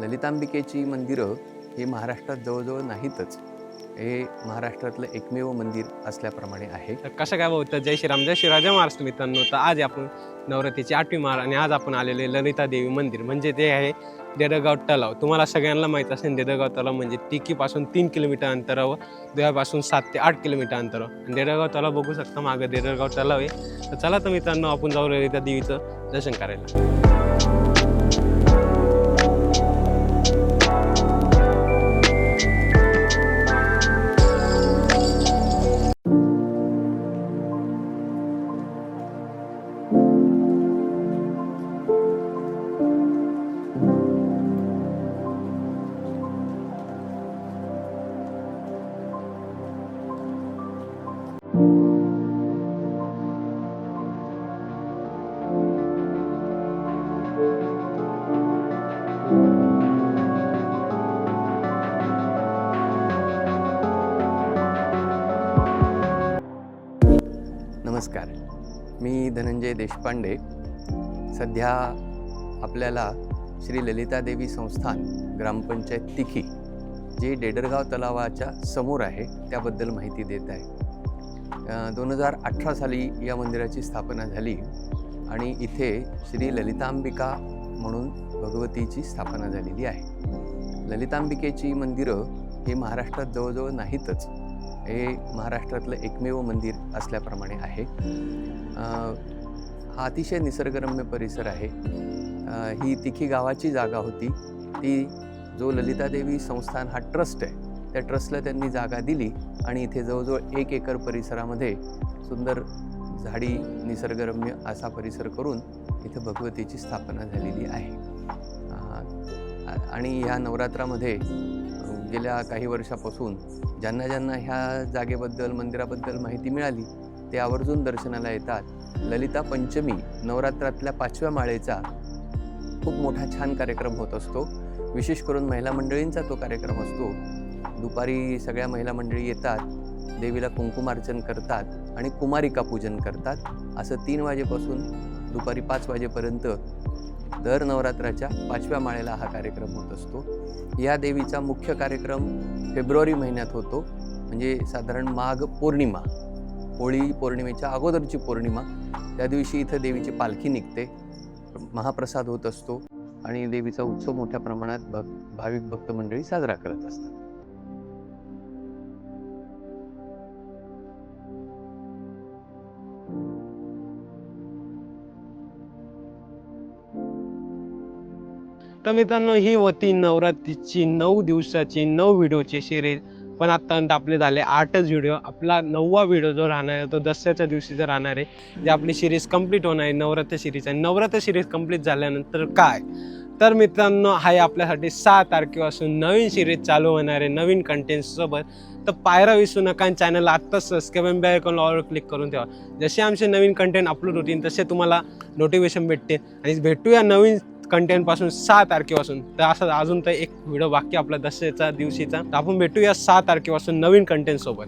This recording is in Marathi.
ललितांबिकेची मंदिरं ही महाराष्ट्रात जवळजवळ नाहीतच. हे महाराष्ट्रातलं एकमेव मंदिर असल्याप्रमाणे आहे. तर कसं काय भाऊ तर जय श्रीराम जय श्री राजा महाराष्ट्र मित्रांनो. तर आज आपण नवरात्रीची आठवी माळ आणि आज आपण आलेले ललिता देवी मंदिर. म्हणजे ते आहे देडगाव तलाव. तुम्हाला सगळ्यांना माहीत असेल देडगाव तलाव म्हणजे टिकीपासून तीन किलोमीटर अंतरावर देवापासून सात ते आठ किलोमीटर अंतरावर. आणि देडगाव तलाव बघू शकता मागं देडगाव तलाव आहे. तर चला तर मित्रांनो आपण जाऊ ललिता देवीचं दर्शन करायला. नमस्कार. मी धनंजय देशपांडे. सध्या आपल्याला श्री ललितादेवी संस्थान ग्रामपंचायत तिखी जे डेडरगाव तलावाच्या समोर आहे त्याबद्दल माहिती देत आहे. दोन हजार अठरा साली या मंदिराची स्थापना झाली आणि इथे श्री ललितांबिका म्हणून भगवतीची स्थापना झालेली आहे. ललितांबिकेची मंदिरं ही महाराष्ट्रात जवळजवळ नाहीतच हे महाराष्ट्रातलं एकमेव मंदिर असल्याप्रमाणे आहे. हा अतिशय निसर्गरम्य परिसर आहे. ही तिखी गावाची जागा होती. ती जो ललितादेवी संस्थान हा ट्रस्ट आहे त्या ट्रस्टला त्यांनी जागा दिली आणि इथे जवळजवळ एक एकर परिसरामध्ये सुंदर झाडी निसर्गरम्य असा परिसर करून इथे भगवतीची स्थापना झालेली आहे. आणि ह्या नवरात्रामध्ये गेल्या काही वर्षापासून ज्यांना ज्यांना ह्या जागेबद्दल मंदिराबद्दल माहिती मिळाली ते आवर्जून दर्शनाला येतात. ललिता पंचमी नवरात्रातल्या पाचव्या माळेचा खूप मोठा छान कार्यक्रम होत असतो. विशेष करून महिला मंडळींचा तो कार्यक्रम असतो. दुपारी सगळ्या महिला मंडळी येतात देवीला कुंकुमार्चन करतात आणि कुमारिका पूजन करतात. असं तीन वाजेपासून दुपारी पाच वाजेपर्यंत दर नवरात्राच्या पाचव्या माळेला हा कार्यक्रम होत असतो. या देवीचा मुख्य कार्यक्रम फेब्रुवारी महिन्यात होतो. म्हणजे साधारण माघ पौर्णिमा होळी पौर्णिमेच्या अगोदरची पौर्णिमा. त्या दिवशी इथं देवीची पालखी निघते महाप्रसाद होत असतो आणि देवीचा उत्सव मोठ्या प्रमाणात भक् भाविक भक्त मंडळी साजरा करत असतात. तर मित्रांनो ही होती नवरात्रीची नऊ दिवसाची नऊ व्हिडिओची सिरीज पण आत्तापर्यंत आपले झाले आठच व्हिडिओ. आपला नववा व्हिडिओ जो राहणार आहे तो दसऱ्याच्या दिवशी जो राहणार आहे जे आपली सिरीज कंप्लीट होणार आहे नवरात्र सिरीज आणि नवरात्र सिरीज कंप्लीट झाल्यानंतर काय? तर मित्रांनो आहे आपल्यासाठी सहा तारखेपासून नवीन सिरीज चालू होणार आहे नवीन कंटेंटसोबत तर पायरा विसरू नका आणि चॅनल आत्ताच सबस्क्राईब बेल ऑर्डर क्लिक करून ठेवा. जसे आमचे नवीन कंटेंट अपलोड होतील तसे तुम्हाला नोटिफिकेशन भेटते आणि भेटूया नवीन कंटेंटपासून सहा तारखेपासून. तर असं अजून तर एक व्हिडिओ बाकी आपला दसऱ्याचा दिवशीचा. आपण भेटूया सहा तारखेपासून नवीन कंटेंट सोबत.